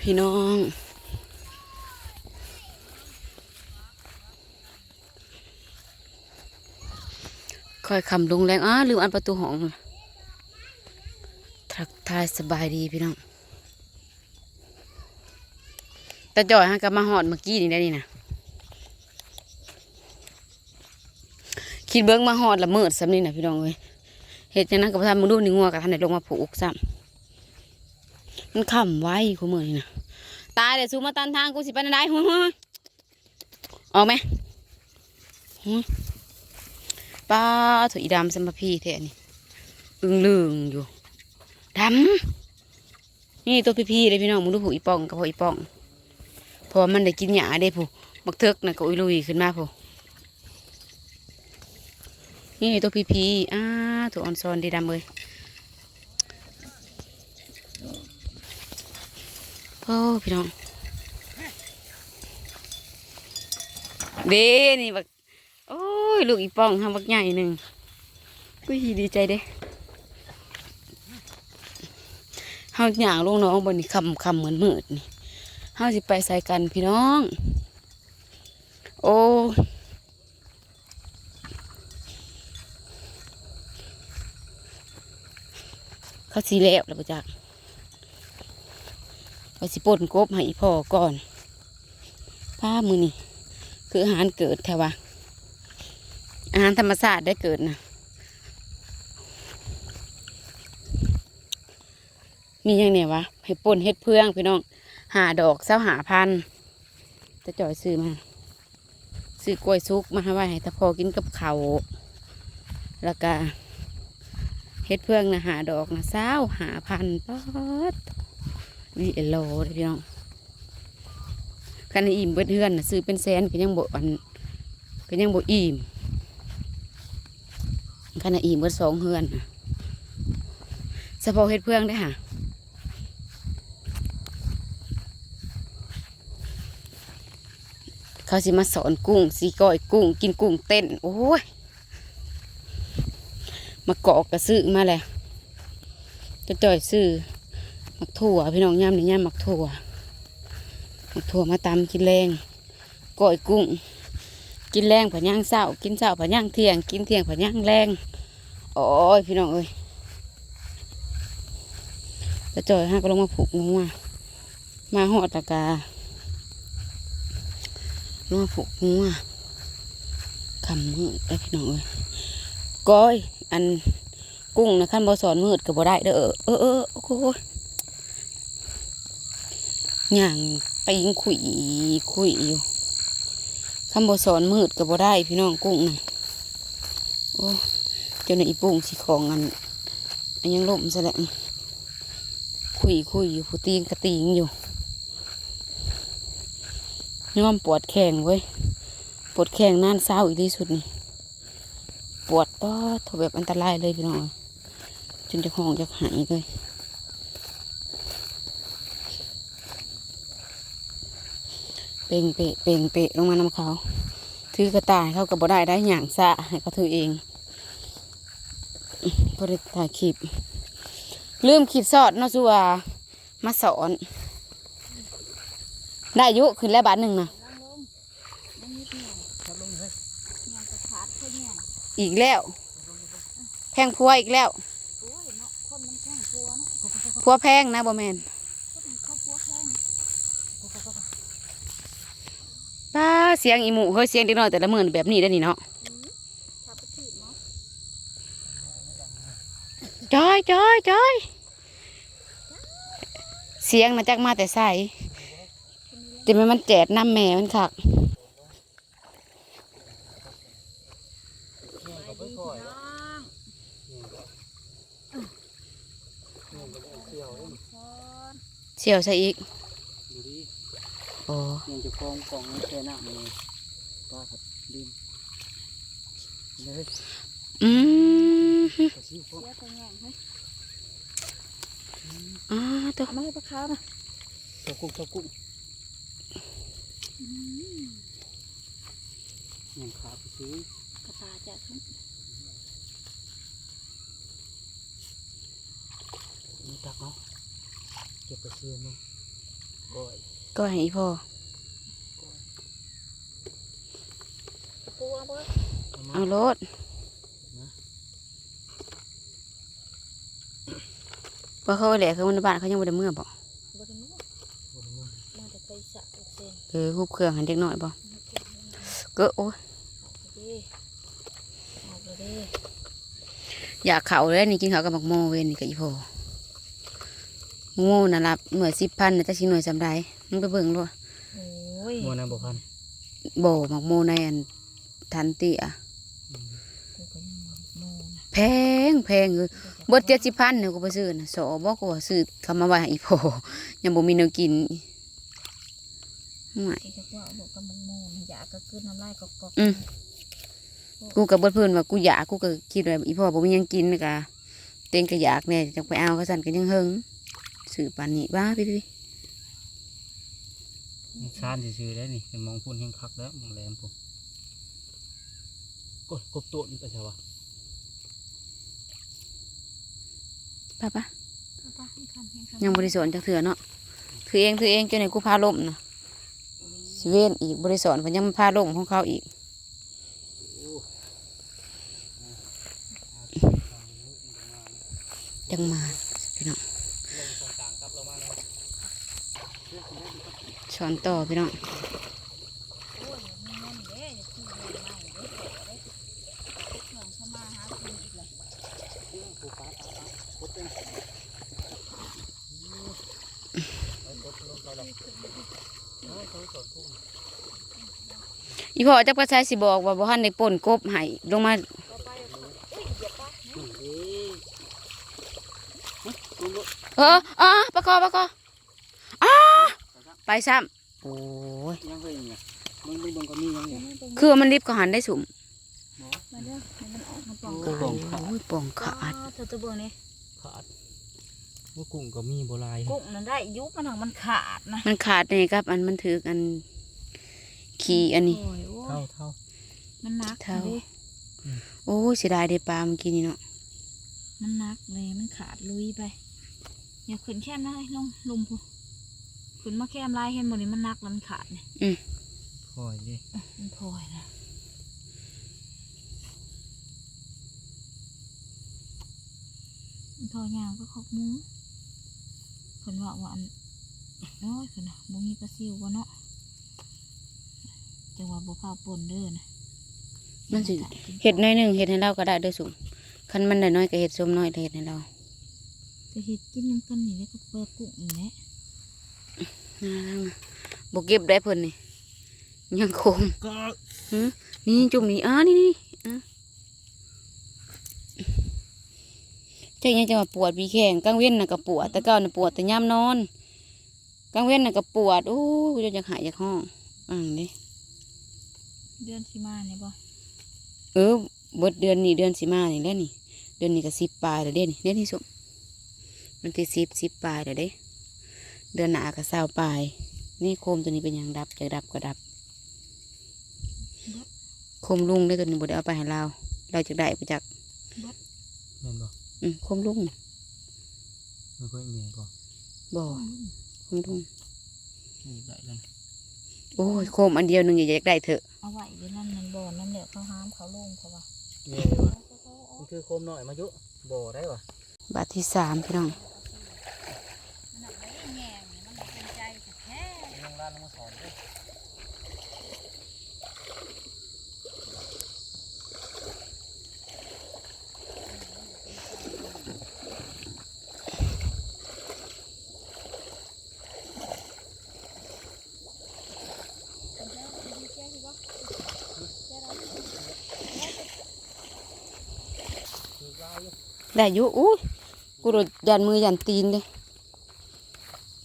พี่น้อง ค่อยคำลงแรงอ้าลืมอันประตูห้องทักทายสบายดีพี่น้องแต่จ่อยฮะกับมาหอดเมื่อกี้นี่ได้นี่นะคิดเบิ้งมาหอดละเมิดสำนี่นะพี่น้องเอ้ยเห็ดจังนั้นกับทำมึงดูนี่งัวกับท่านไหนลงมาผูกซ้ำ มันขำไว้คู่มือนี่นะตายเดี๋ยวซูมาตันทางกูสิไปไหนได้หุ้ยออกไหมป้าถุยดำสมพีเทนี่อึงลึงอยู่ดำนี่ตัวพี่ๆเลยพี่น้องมึงดูผูอีป่องกับผูอีป่องพราะว่ามันได้กินหญ้าได้ผูบักเทิกนะก็อุยลุยขึ้นมาผูนี่ตัวพี่ๆอ้าถูกออนซอนดีดำเลย อ้พี่น้องเด้นี่บักโอ้ยลูกอีป่องทำบักใหญ่หนึ่งก็ดีใจเด้เฮาหย่างลงน้องบนนี่คำคำเหมือนมืดนี่เฮาสิไปใส่กันพี่น้อง โอ้เขาสีแล้วแล้วปะจัก ขาสิป่นกบให้พ่อก่อนป้ามือนี่คืออาหารเกิดแท้วะอาหารธรรมชาติได้เกิดนะมีอย่างเนี่ยวะให้ป่นเฮ็ดเพื่องพี่น้องหาดอกเศร้าหาพันจะจ่อยซื้อมาซื้อกล้วยซุกมาให้ไว้ให้ตาพอกินกับเขาวแล้วก็เฮ็ดเพื่องนะหาดอกนะเศร้าหาพันป๊อด วีเอโลเลยพี่น้องคันอิ่มเบิดเฮือนนะซื้อเป็นแสนก็ยังบ่อันก็ยังบ่อิ่มคันอิ่มเบิดสองเฮือนน่ะเฉพาะเฮ็ดเพื่องได้ค่ะเขาสิมาสอนกุ้งสีก้อยกุ้ง กินกุ้งเต้น โอ้ยมาเกาะกระซื้อมาแล้วจะจ่อยซื้อ มักถั่วพี่น้องย่ำนี่ย่ำมักถั่วมักถั่วมาตำกินแรงก้อยกุ้ง กินแรงผันย่างเศร้ากินเศร้าผันย่างเที่ยง กินเที่ยงผันย่างแรงโอ้ยพี่น้องเอ้ยจะจอยห้าก็ลงมาผูกงูมามาหอดตะกานัวผูกงัวคำมืดได้พี่น้องเอ้ยก้อยอันกุ้งนะขั้นบอสอนมืดก็บ่ได้เด้อเออเออเออโอ้ ย่างปิงขุยขุยอยู่ขั้นบอสอนมืดก็บ่ได้พี่น้องกุ้งนะโอ้เจ้าในอีปุ่งสิของอันอันยังล่มซะแล้วขุยขุยอยู่ผู้ตีงกระตีงอยู่นี่มันปวดแข้งเว้ยปวดแข้งน่านเศร้าอีกที่สุดนี่ปวดปอดถแบบอันตรายเลยพี่น้องจนจะห้องจะหายเลย เป่งเปะเป่งเปะลงมานำเขา ถือกระต่ายเขากับบ่ได้ได้หย่างซะให้เขาถือเองบริถ่ายคลิปลืมขีดสอดนาะสัวามาสอน ได้ยุขึ้นแล้วบาทหนึ่งนะอีกแล้ว แพงพัวอีกแล้วพัวแพงนะบ่แมนป้า เสียงอีหมูเฮ้ยเสียงเด็กน้อยแต่ละมือนแบบนี้ได้นี่เนาะจอยจอยจอยเสียงมาจากมาแต่ใส่จะไม่มันแจดน้ำแม่มันคักเชี่ยวใส่อีก โอ้ยังจะกองกองแค่หน้ามันเลยป้าครับดินเลยอืมกระชิวพวกเสียตัวแง่งเฮ้ยอ่าตัวเอามาให้ปลาขาวนะตะกุ้งตะกุ้งยังขาไปซื้อกระตาจะทั้งนี่ตักเอาเก็บไปซื้อมาก้อย ก็ให้อีพ่อปูเอาบ่เอามาเอารถพอเขาไปแหละเขาในบ้านเขายังบ่ได้เมื่อบ่บ่ได้มื้อมาแต่ไปสระเส้นเออคุบเครื่องให้เด็กน้อยบ่ก็โอ้ยเด้เอาไปเด้อยากเขาเลยนี่กินข้าวกับบักโมเวนนี่กับอีพ่อบักโมน่ะรับหน่วยสิบพันน่ะจะชิหน่วยสำได้ มึงไปเบิ่งด้วยโอ้ยโมนะบ่พันโบบักโมในอันทันตีอะกูก็ยังบ่โมนะแพงแพงเลยเบิดเจ็ดสิบพันเนี่ยกูไปซื้อน่ะสอบอกกูว่าซื้อคำมาไว้ให้อีพ่อยังบ่มีแนวกินห่วยกูจะว่าบอกกับมึงโมนะอยากก็คือน้ำลายกอกอืมกูกับเบิดเพื่อนว่ากูอยากกูก็คิดว่าอีพ่อบ่มีหยังกินนะกะเต็งก็อยากแน่จังไปเอาเขาสั่นก็ยังเฮิงซื้อปานนี้บ้าพี่พี่ นี่ชานซื่อๆได้นี่เป็นมองพุ่นเฮงคักแล้วมองแหลมผมกดกบโตนไปใช่ปะป้าป้าๆป้าให้คำให้คำยังบริสอนจักเถื่อเนาะถือเองถือเองจนไหนกูพาล่มนะสิเวนอีกบริสอนเพิ่นยังมาพาล่มของเขาอีกจังมาพี่น้องส อนต่อพี่น้องอีพ่อจักประชาสิบอกว่าบ่ทันได้ป่นกบให้ลงมาต่ออเอออะปะกอปะกออ้าไปซ้ำ โอ้ยยังเคยเนี่ยมึงมึงบังก็มียังเนี่ยคือว่ามันรีบก็หันได้สุ่มมาเด้อให้มันออกมาปองโอ้ยป่องขาดเธอตัวเบิ่งนี่ขาดว่ากุ้งก็มีโบราณกุ้งนั่นได้ยุบมันหังมันขาดนะมันขาดนี่ครับ อันมันถืออันขี่อันนี้โอ้ยโอ้เท่ายเท่ามันหนักเท่าดิโอ้ยเสียดายได้ปลาเมื่อกี้นี่เนาะมันหนักเลยมันขาดลุยไปอย่าขึ้นแคมได้ลงลุมพู ขึ้นมาแคมลายเห็นหมดนี่มันหนักแล้วมันขาดเนี่ยคอยดิมันพลอยนะมันพอยางก็ขอบหมูคนว่าว่าอันโอ้ยคนน่ะบ่มีปลาซิวบ่เนาะจังว่าบ่พาปนเด้อนะมันสิเห็ดน้อยหนึ่งเห็ดให้เราก็ได้เด้วยสุ่มคันมันได้น้อยก็เห็ดส้มน้อยเห็ดให้เราจะเฮ็ดกินน้ำกันนี่แล้วก็เปิดกุ้งนี่แหละ น่ารักนะบกเก็บได้เพิ่นนี่ยังคมก็นี่จุ่มนี่อ้านี่นี่อะเจ้ายังจะมาปวดวีแข้งกลางเว้นน่ะก็ปวดแต่เก้าน่ะปวดแต่ย่ำนอนกลางเว้นน่ะก็ปวดโอ้ยกูจะอยากหายจากห้องอ่างดิเดือนสิมาเนี่ยบ่เออเบิดเดือนนี้เดือนสิมานี่แหล้วนี่เดือนนี้ก็สิบปลายแล้วเด้นี่เดือนที่สุดมันที่สิบสิบปลายแล้วเด้ เดือนหน้าก็เศร้าปลาย นี่โคมตัวนี้เป็นหยังดับจะดับก็ดับ โคมลุงได้ตัวนี้บ่ได้เอาไปให้เรา เราจะได้ไปจากเห็นบ่อืมโคมลุงไม่ค่อยมีบ่บ่โคมลุง นี่ได้แล้วโอ้ยโคมอันเดียวหนึ่งอยากได้เถอะเอาไว้เดี๋ยวนั่นมันบ่อนั่นแหละเขาห้ามเขาลงเขาว่ามีเลยวะมันคือโคมหน่อยมายุบ่ได้วะบาทที่สามพี่น้อง มันหนักไม่แง่เนี่ยมันเป็นใจแท้ ยังร้านลงมาสอนด้วยได้อยู่อุ้ยกูโดดยันมือยันตีนเลย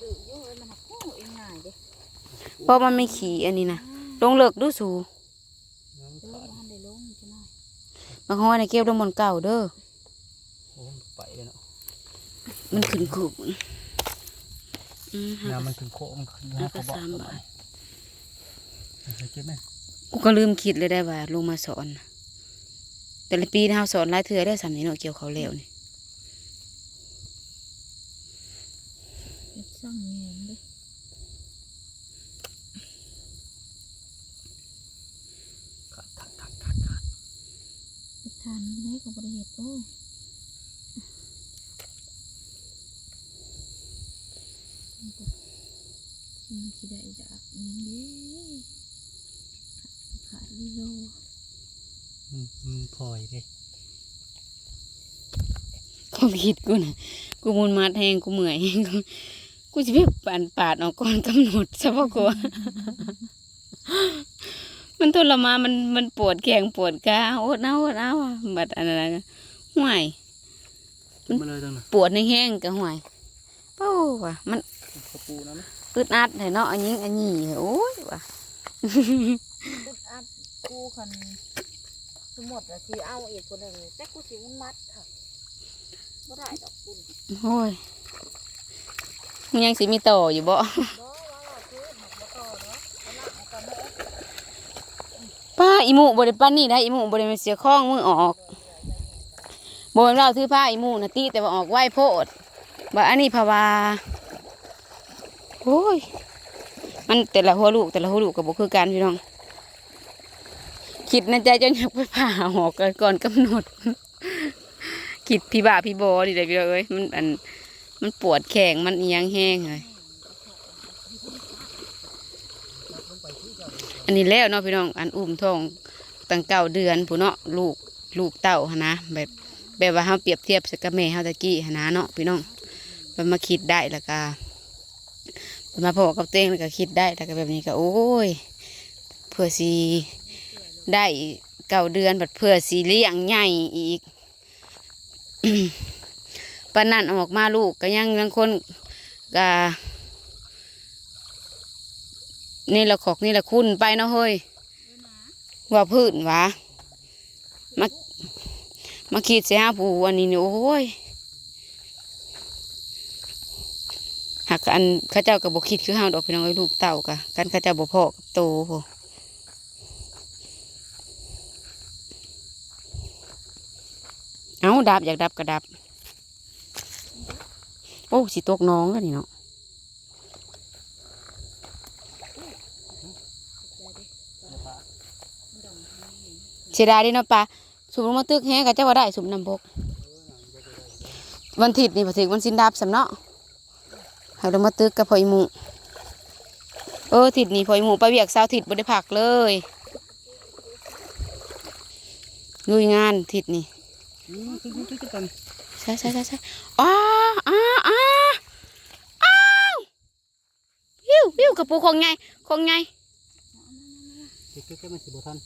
ตื่นอยู่เลยมันหักโอ้เองง่ายเด้ เพราะมันไม่ขี่อันนี้นะลงเลิกดูสูยังเออขาดมันได้ลงจะน้อยบางห้อยในะเก็บลงบนเก่าเด้อโอ้มไปเลยเนาะมันขึ้นกรุบอืมน้ำมันคือโคมขึ้นห้าก็สามบาทเคยเก็บไหมกูก็ลืมคิดเลยได้ว่าลงมาสอน แต่ละปีนะเราสอนหลายเทื่อได้สามนี้เนาะเกี่ยวเขาวแล้วนี่ เฮ็ดสั่งแง่เด้ บริเหตุโอ้ยังคิดได้ดักยังดีขาดลิโลอืมอืมพลอยเด้ความคิดกูนะกูมุนมาแทงกูเหมื่อยกูกูจะไปปานปาดออกก่อนกำหนดซะพ่อกลัว มันทรมานมันมันปวดแขงปวดกาโอดเอาโอดเอาอะบัดอันนั้นก็ห่วยขึ้นมาเลยตรงนั้นปวดในแห้งๆก็ห่วยเป้าว่ะมันกระปูนะไหมอึดอัดเลยเนาะอันยิงอันนี้โอ้ยว่ะตึดอัดกูคันสมมติละทีเอาอีกคนหนึ่งแต่กูสิมันมัดค่ะบ่ได้ดอกคุณโอ้ยมันยังสิมีต่ออยู่บ่ บ่ว่าว่าคือหักบ่ต่อเนาะเอาหน้าเอาก่อนเด้อ ป้าอีมูบริปั้นนี่ได้อีมูบริมาเสียข้องมือออกบนเราถือผ้าอีมูนะตีแต่ว่าออกไหวโพดบ่อันนี้ภาวาโอ้ยมันแต่ละหัวลูกแต่ละหัวลูกกับบุคือกันพี่น้อง คิดในใจจนอยากไปผ่าหอกก่อนกำหนด คิดพี่บ่าพี่บอดีเลยพี่เอ้ยมันอันมันปวดแข้งมันเอียงแห้งเลย อันนี้แล้วเนาะพี่น้องอันอุ้มท้องตั้งเก้าเดือนผู้เนาะลูกลูกเต่าหนนะแบบแบบว่าเฮาเปรียบเทียบสกับแม่เฮาตะกี้หนนะเนาะพี่น้องมันมาคิดได้แล้วก็มันมาพอกับเต้งแล้วก็คิดได้แล้วก็แบบนี้ก็โอ้ยเพื่อสีได้เก้าเดือนบัดเพื่อสีเลี้ยงใหญ่อีกปนนั่นออกมาลูกก็ยังยังคนก็ นี่ละขอกนี่ละคุณไปเนาะเฮ้ยว่าพื้นวะมามาขีดเสียผูอันนี้นี่โอ้ยหากอันข้าเจ้ากับบคิดคือห้าดอกพี่น้องไอ้ลูกเต่ากะกันข้าเจ้าบ่พอกับโตพอเอาดับอยากดับก็ดับ โอ้สิตกน้องแล้วนี่เนาะ เสียดายดิเนาะปลาสุมลงมาตึกแห้งก็จะว่าได้สุมน้ำบกวันถิดนี่พอถึงวันสินดับสำเนาะให้ลงมาตึกกับพออีหมูเออถิดนี่พออีหมูไปเวียกสาวถิดบ่ได้ผักเลยลุยงานถิดนี่ใช่ใช่ใช่ใช่อ้าอ้าอ้าอ้าววิววิวกระปูของไงของไง ตึ๊กตึ๊กตึ๊กมันสิบ่ทัน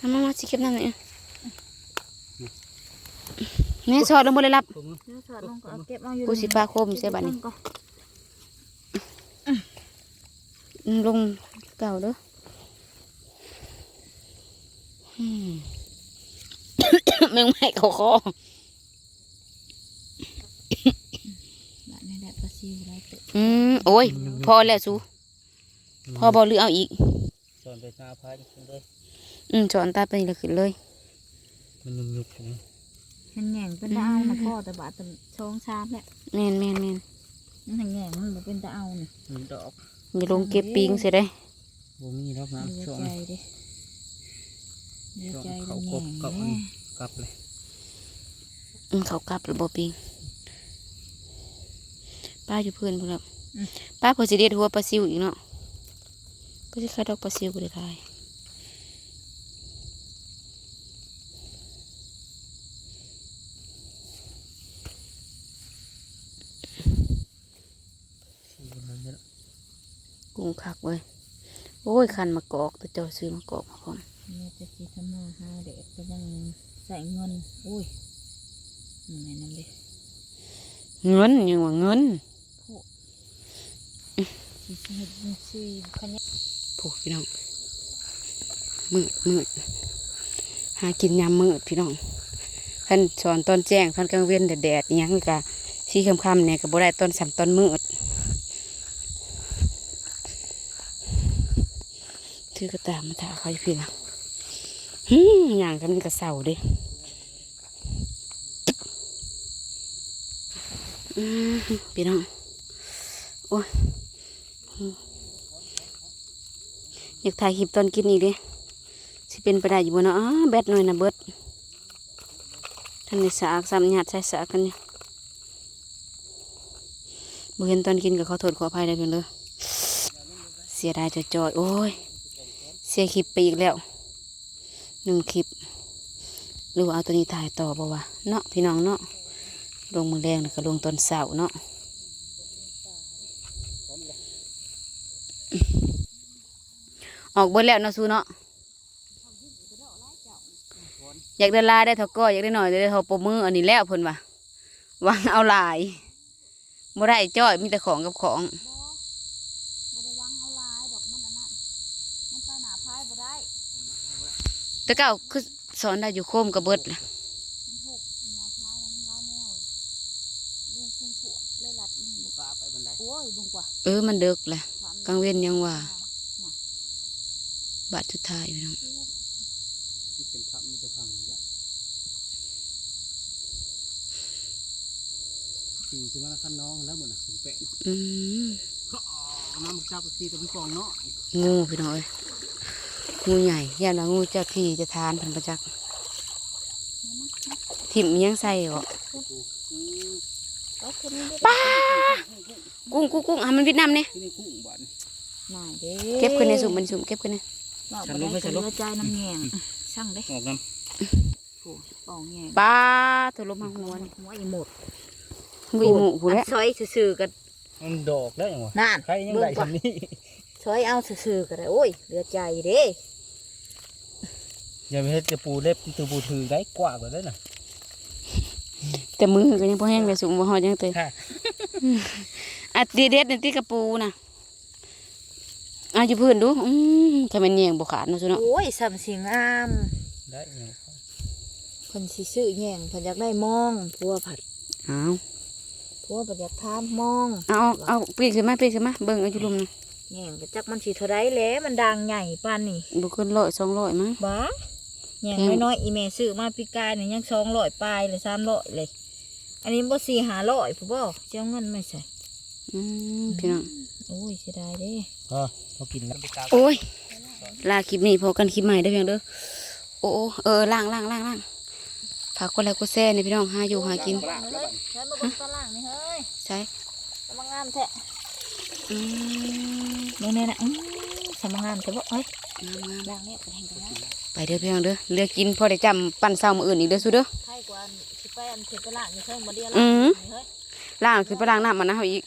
มามามาสิเก็บน้ำหน่อยอะเนี่ยชอดลงบนเลยรับตัวมือเดี๋ยวสอดลงก็เอาเก็บเอาอยู่กูสิปลาโคมใช่บัดนี้อืมลงเก่าเด้ออืมแมงไม่เขาคอบัดนี้ได้ปลาซิวได้เตะอืมโอ้ย พอแล้วสูพอบอหรือเอาอีก สอนไปหน้าพายจังเลยอืมจอนตาไปนี่ละขึ้นเลย มันยุ่งยุกๆนะมันแหง่งเป็นตะเอานะพ่อแต่บาดแต่ช่องชามแหละแม่นแม่นแม่นมันแหง่งมันบ่เป็นตะเอานี่มีดอกอย่าลงเก็บปิงเสียได้บ่มีดอกเดือน้ำช่วงใจดิเดือใจเขามันกแหง่บงกับอัแน่นกลับเลยอืมเขากลับหรือบ่ปิงป้าอยู่เพื่อนพวกเราป้าพอสิเด็ดหัวปลาซิวอีกเนาะ ก็จะคาดอกปลาซิวก็ได้ทายสี่คนนั้นเนี่ยกุ้งคักเว้ยโอ้ยคันมากอกแต่เจ้าซื้อมากอกมาพร้อมเนี่ยจะสิทำมาหาเด็กก็ยังใส่เงินอุ้ยนี่ไงนั่นดิเงินยังว่าเงินสิสิเฮ็ดจังซี่คันนี้ ผูกพี่น้องมืดมืดหากินยามมืดพี่น้องขันสอนตอนแจ้งตอนกลางเว้นแดดๆยังนี่กะสีคำๆเนี่ยก็บ่ได้ตอนสัมตอนมืดถือกระตามมาถ่าเขาอยู่พี่ละฮึมอย่างกันกระเสาดิพี่น้องโอ้ย อยากถ่ายคลิปตอนกินอีกเดิสิเป็นไปได้อยู่บ่เนาะอ้าแบตหน่อยนะเบิดอันนี้สากสามหยาดใส่สากกันเนี่ยบ่เห็นตอนกินกับเขอโทษขออภัยได้เพียงเด้อเสียดายจะจอยๆโอ้ย เสียคลิปไปอีกแล้วหนึ่งคลิปหรือว่าเอาตัวนี้ถ่ายต่อบ่วะเนาะพี่น้องเนาะลงมือแรงแล้วก็ลงตอนเสาร์เนาะ ออกเบิดแล้วเนาะซูเนาะอยากได้ลายได้เท่าก้อยอยากได้หน่อยได้เท่าปมมืออันนี้แล้วเพิ่นว่าวางเอาลายบ่ได้จ้อยมีแต่ของกับของบ่ได้วางเอาลายดอกมันอันนั้นมันใต้หนาพายบ่ได้แต่เก้าคือสอนได้อยู่โคมกับเบิดล่ะมันหกอยู่หนาพายแล้วมันลายแนวเลยเรื่องพุ่งพวดเลยลัดมันบุกล้าไปบันไดโอ้ยบุงกว่าเออมันเดึกแหละฝันกลางเว้นยังว่าน่ะ บาทสุดท้ายพี่น้องที่เป็นพระมีตัวพังยะจริงคือมันขั้นน้องแล้วหมดน่ะถึงแปะอืมก็ออกน้ำมันจับไปทีตัวมันฟองเนาะงูพี่น้องเอ้ยงูใหญ่ย่านว่างูเจ้าที่จะทานเพันประจักษ์ถิ่มอิหยังใส่เหรออืมเอาคนนี้ได้ป้ากุ้งกุ้งกุ้งอะมันเวิดนามเนี่ยที่นี่กุ้งบ้านหน่อยเด้เก็บขึ้นในสุ่มมันสุ่มเก็บขึ้นใน บอกฉับ่นรู้ได้ไหมฉัก็นเหรู้ลือใจน้ำแงงช่างเด้ออกน้โอ้ปองแงงป้าตัวลมมาหัวนี่หัวอีหมดหัวอีหมูผู้แล้วซอยซื่อๆกันำมันดอกได้ยังวะนั่น ใครยังได้ทำนี้ซอยเอาซื่อๆกันเลยโอ้ยเหลือใจเด้อย่าไปเฮ็ดจะปูเล็บตัวปูถือได้กว่าเลยน่ะแต่มือก็ยังพอแห้งเลยสุ่มบ่หอดยังเตยค่ะอะดีเด็ดในที่กระปูน่ะ อะอยู่พื้นดูอืมถ้ามันแยงบ่ขาดเนาะซุเนาะโอ้ยสำสิงงามได้ยังเพิ่นสิซื้อแยงเพิ่นอยากได้มองพัวผัดเอาพัวเพิ่นอยากทานมองเอาเอาปีกขึ้นมาปีกขึ้นมาเบิ่งเอาอยู่ลุมนะแยงก็จักมันสิเท่าไรแหล้วมันดังใหญ่ปานนี่บุเกินร้อยสองร้อยมั้งบ้าแยงแพงน้อยๆอีแม่ซื้อมาปีกายนี่ยัง200ปลายเลย300เลย อันนี้บ่4 500ผู้บ่สิเอาเงินไม่ใส่อืมพี่น้อง โอ้ยเสียดายเด้ก็พอกินแล้วไปกาโอ้ยลาคลิปนี้พอกันคลิปใหม่ได้อเพียงเด้อโอ้โอ้เออล่างล่างล่างล่างฝากคนแล้วก็แซ่นี่พี่น้องหาอยู่หากินเฮ้ยใช้มาเบิ่งตารางนี่เฮ้ยใช่สมังงามแท้อืมนี่นี่นะอืมสมังงามแต่บ่เอ้ยงามงามด่างเนี่ยก็แห่งกันนะไปเด้อพี่น้องเด้อเลือกกินพอได้จำปั่นเศร้ามืออื่นอีกเด้อสุเด้อใครกว่าสิไปอันเข็นไปล่างอยู่เทิงบ่เดียวอืล่างมนี่เฮ้ยล่างคือไปล้างน้ำมันนะเขาอีก